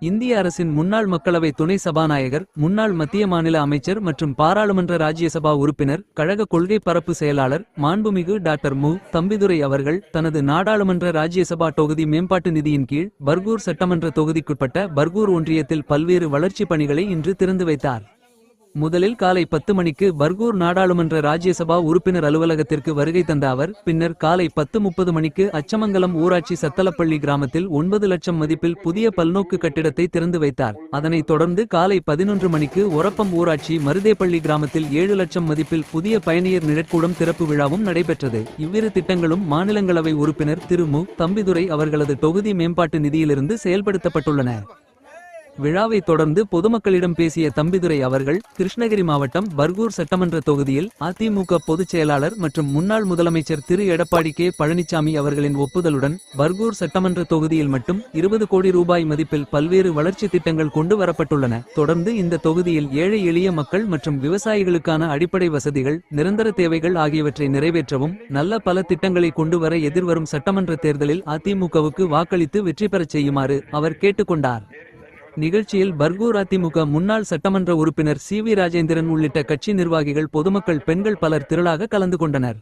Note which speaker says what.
Speaker 1: இந்திய அரசின் முன்னாள் மக்களவை துணை சபாநாயகர் முன்னாள் மத்திய மாநில அமைச்சர் மற்றும் பாராளுமன்ற ராஜ்யசபா உறுப்பினர் கழக கொள்கை பரப்பு செயலாளர் மாண்புமிகு டாக்டர் மு. தம்பிதுரை அவர்கள் தனது நாடாளுமன்ற ராஜ்யசபா தொகுதி மேம்பாட்டு நிதியின் கீழ் பர்கூர் சட்டமன்ற தொகுதிக்குட்பட்ட பர்கூர் ஒன்றியத்தில் பல்வேறு வளர்ச்சிப் பணிகளை இன்று திறந்து வைத்தார். முதலில் காலை பத்து மணிக்கு பர்கூர் நாடாளுமன்ற ராஜ்யசபா உறுப்பினர் அலுவலகத்திற்கு வருகை தந்த அவர் பின்னர் காலை பத்து முப்பது மணிக்கு அச்சமங்கலம் ஊராட்சி சத்தலப்பள்ளி கிராமத்தில் ஒன்பது லட்சம் மதிப்பில் புதிய பல்நோக்கு கட்டிடத்தை திறந்து வைத்தார். அதனைத் தொடர்ந்து காலை பதினொன்று மணிக்கு ஒரப்பம் ஊராட்சி மருதேப்பள்ளி கிராமத்தில் ஏழு லட்சம் மதிப்பில் புதிய பயணியர் நிழற்கூடம் திறப்பு விழாவும் நடைபெற்றது. இவ்விரு திட்டங்களும் மாநிலங்களவை உறுப்பினர் திரு மு. தம்பிதுரை அவர்களது தொகுதி மேம்பாட்டு நிதியிலிருந்து செயல்படுத்தப்பட்டுள்ளன. விழாவைத் தொடர்ந்து பொதுமக்களிடம் பேசிய தம்பிதுரை அவர்கள் கிருஷ்ணகிரி மாவட்டம் பர்கூர் சட்டமன்ற தொகுதியில் அதிமுக பொதுச் செயலாளர் மற்றும் முன்னாள் முதலமைச்சர் திரு. எடப்பாடி கே. பழனிசாமி அவர்களின் ஒப்புதலுடன் பர்கூர் சட்டமன்ற தொகுதியில் மட்டும் இருபது கோடி ரூபாய் மதிப்பில் பல்வேறு வளர்ச்சி திட்டங்கள் கொண்டு வரப்பட்டுள்ளன. தொடர்ந்து இந்த தொகுதியில் ஏழை எளிய மக்கள் மற்றும் விவசாயிகளுக்கான அடிப்படை வசதிகள் நிரந்தர தேவைகள் ஆகியவற்றை நிறைவேற்றவும் நல்ல பல திட்டங்களை கொண்டு வர எதிர்வரும் சட்டமன்ற தேர்தலில் அதிமுகவுக்கு வாக்களித்து வெற்றி பெறச் செய்யுமாறு அவர் கேட்டுக்கொண்டார். நிகழ்ச்சியில் பர்கூர் அதிமுக முன்னாள் சட்டமன்ற உறுப்பினர் சி வி ராஜேந்திரன் உள்ளிட்ட கட்சி நிர்வாகிகள் பொதுமக்கள் பெண்கள் பலர் திரளாக கலந்து கொண்டனர்.